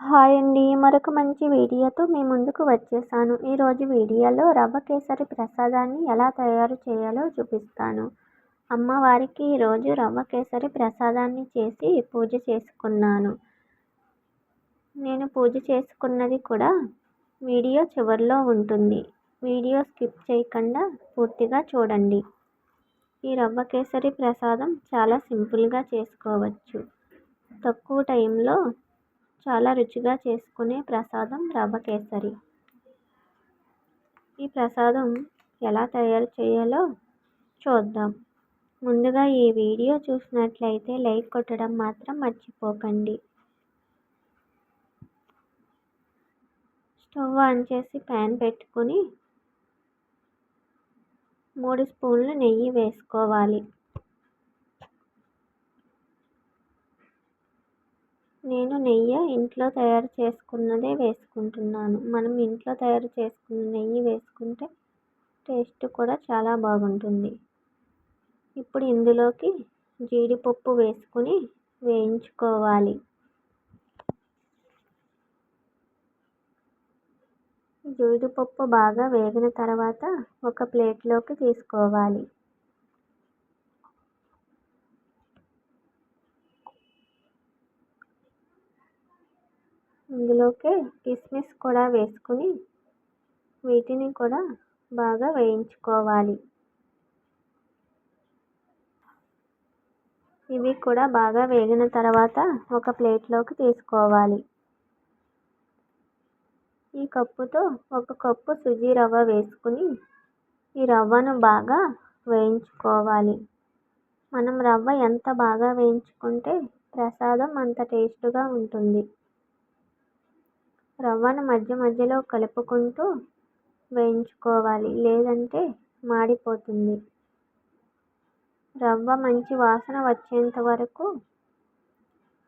Hi అండి. మరొక మంచి వీడియోతో మీ ముందుకు వచ్చేసాను. ఈరోజు వీడియోలో రవ్వ కేసరి ప్రసాదాన్ని ఎలా తయారు చేయాలో చూపిస్తాను. అమ్మవారికి ఈరోజు రవ్వ కేసరి ప్రసాదాన్ని చేసి పూజ చేసుకున్నాను. నేను పూజ చేసుకున్నది కూడా వీడియో చివరిలో ఉంటుంది. వీడియో స్కిప్ చేయకుండా పూర్తిగా చూడండి. ఈ రవ్వ కేసరి ప్రసాదం చాలా సింపుల్గా చేసుకోవచ్చు. తక్కువ టైంలో చాలా రుచిగా చేసుకునే ప్రసాదం రవ్వ కేసరి ఈ ప్రసాదం ఎలా తయారు చేయాలో చూద్దాం. ముందుగా ఈ వీడియో చూసినట్లయితే లైక్ కొట్టడం మాత్రం మర్చిపోకండి. స్టవ్ ఆన్ చేసి ప్యాన్ పెట్టుకుని మూడు స్పూన్లు నెయ్యి వేసుకోవాలి. నేను నెయ్యి ఇంట్లో తయారు చేసుకున్నదే వేసుకుంటున్నాను. మనం ఇంట్లో తయారు చేసుకున్న నెయ్యి వేసుకుంటే టేస్ట్ కూడా చాలా బాగుంటుంది. ఇప్పుడు ఇందులోకి జీడిపప్పు వేసుకుని వేయించుకోవాలి. జీడిపప్పు బాగా వేగిన తర్వాత ఒక ప్లేట్లోకి తీసుకోవాలి. ఇందులోకి కిస్మిస్ కూడా వేసుకుని వీటిని కూడా బాగా వేయించుకోవాలి. ఇవి కూడా బాగా వేగిన తర్వాత ఒక ప్లేట్లోకి తీసుకోవాలి. ఈ కప్పుతో ఒక కప్పు సుజీ రవ్వ వేసుకుని ఈ రవ్వను బాగా వేయించుకోవాలి. మనం రవ్వ ఎంత బాగా వేయించుకుంటే ప్రసాదం అంత టేస్ట్గా ఉంటుంది. రవ్వను మధ్య మధ్యలో కలుపుకుంటూ వేయించుకోవాలి. లేదంటే మాడిపోతుంది. రవ్వ మంచి వాసన వచ్చేంత వరకు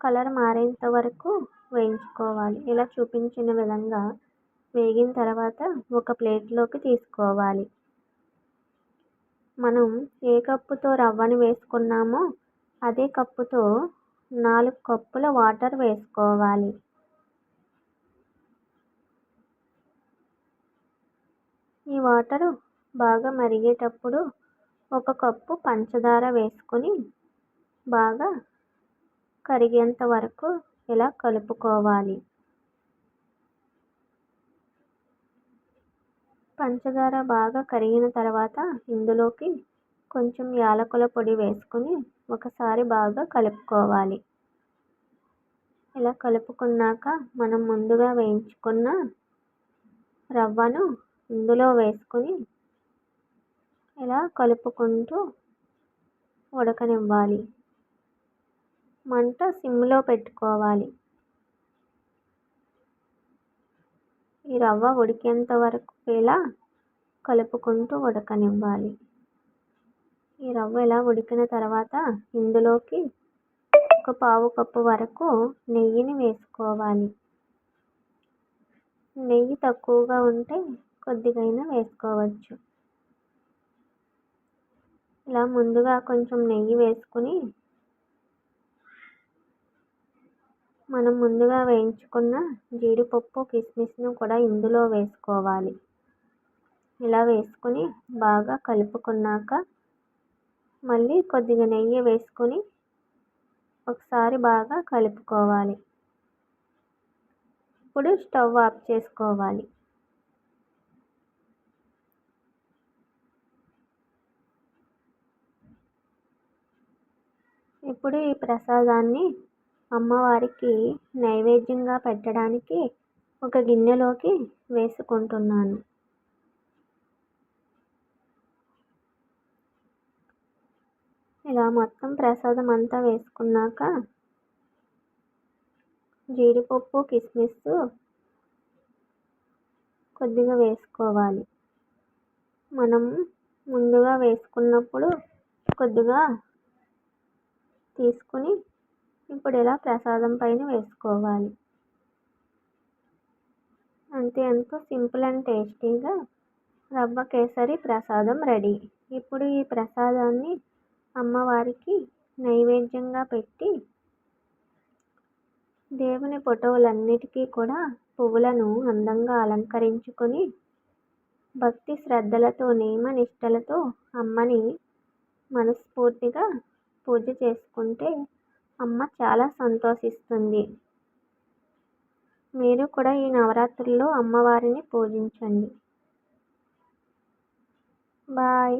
కలర్ మారేంత వరకు వేయించుకోవాలి. ఇలా చూపించిన విధంగా వేగిన తర్వాత ఒక ప్లేట్లోకి తీసుకోవాలి. మనం ఏ కప్పుతో రవ్వను వేసుకున్నామో అదే కప్పుతో నాలుగు కప్పుల వాటర్ వేసుకోవాలి. ఈ వాటరు బాగా మరిగేటప్పుడు ఒక కప్పు పంచదార వేసుకొని బాగా కరిగేంత వరకు ఇలా కలుపుకోవాలి. పంచదార బాగా కరిగిన తర్వాత ఇందులోకి కొంచెం యాలకుల పొడి వేసుకొని ఒకసారి బాగా కలుపుకోవాలి. ఇలా కలుపుకున్నాక మనం ముందుగా వేయించుకున్న రవ్వను ఇందులో వేసుకొని ఇలా కలుపుకుంటూ ఉడకనివ్వాలి. మంట సిమ్లో పెట్టుకోవాలి. ఈ రవ్వ ఉడికేంత వరకు ఇలా కలుపుకుంటూ ఉడకనివ్వాలి. ఈ రవ్వ ఇలా ఉడికిన తర్వాత ఇందులోకి ఒక పావు కప్పు వరకు నెయ్యిని వేసుకోవాలి. నెయ్యి తక్కువగా ఉంటే కొద్దిగైనా వేసుకోవచ్చు. ఇలా ముందుగా కొంచెం నెయ్యి వేసుకుని మనం ముందుగా వేయించుకున్న జీడిపప్పు కిస్మిస్ను కూడా ఇందులో వేసుకోవాలి. ఇలా వేసుకొని బాగా కలుపుకున్నాక మళ్ళీ కొద్దిగా నెయ్యి వేసుకొని ఒకసారి బాగా కలుపుకోవాలి. ఇప్పుడు స్టవ్ ఆఫ్ చేసుకోవాలి. ఇప్పుడు ఈ ప్రసాదాన్ని అమ్మవారికి నైవేద్యంగా పెట్టడానికి ఒక గిన్నెలోకి వేసుకుంటున్నాను. ఇలా మొత్తం ప్రసాదం అంతా వేసుకున్నాక జీడిపప్పు కిస్మిస్ కొద్దిగా వేసుకోవాలి. మనం ముందుగా వేసుకున్నప్పుడు కొద్దిగా తీసుకుని ఇప్పుడు ఇలా ప్రసాదం పైన వేసుకోవాలి. అంతే ఎంతో సింపుల్ అండ్ టేస్టీగా రవ్వ కేసరి ప్రసాదం రెడీ. ఇప్పుడు ఈ ప్రసాదాన్ని అమ్మవారికి నైవేద్యంగా పెట్టి దేవుని ఫోటోలన్నిటికీ కూడా పువ్వులను అందంగా అలంకరించుకొని భక్తి శ్రద్ధలతో నియమ నిష్టలతో అమ్మని మనస్ఫూర్తిగా పూజ చేసుకుంటే అమ్మ చాలా సంతోషిస్తుంది. మీరు కూడా ఈ నవరాత్రుల్లో అమ్మవారిని పూజించండి. బాయ్.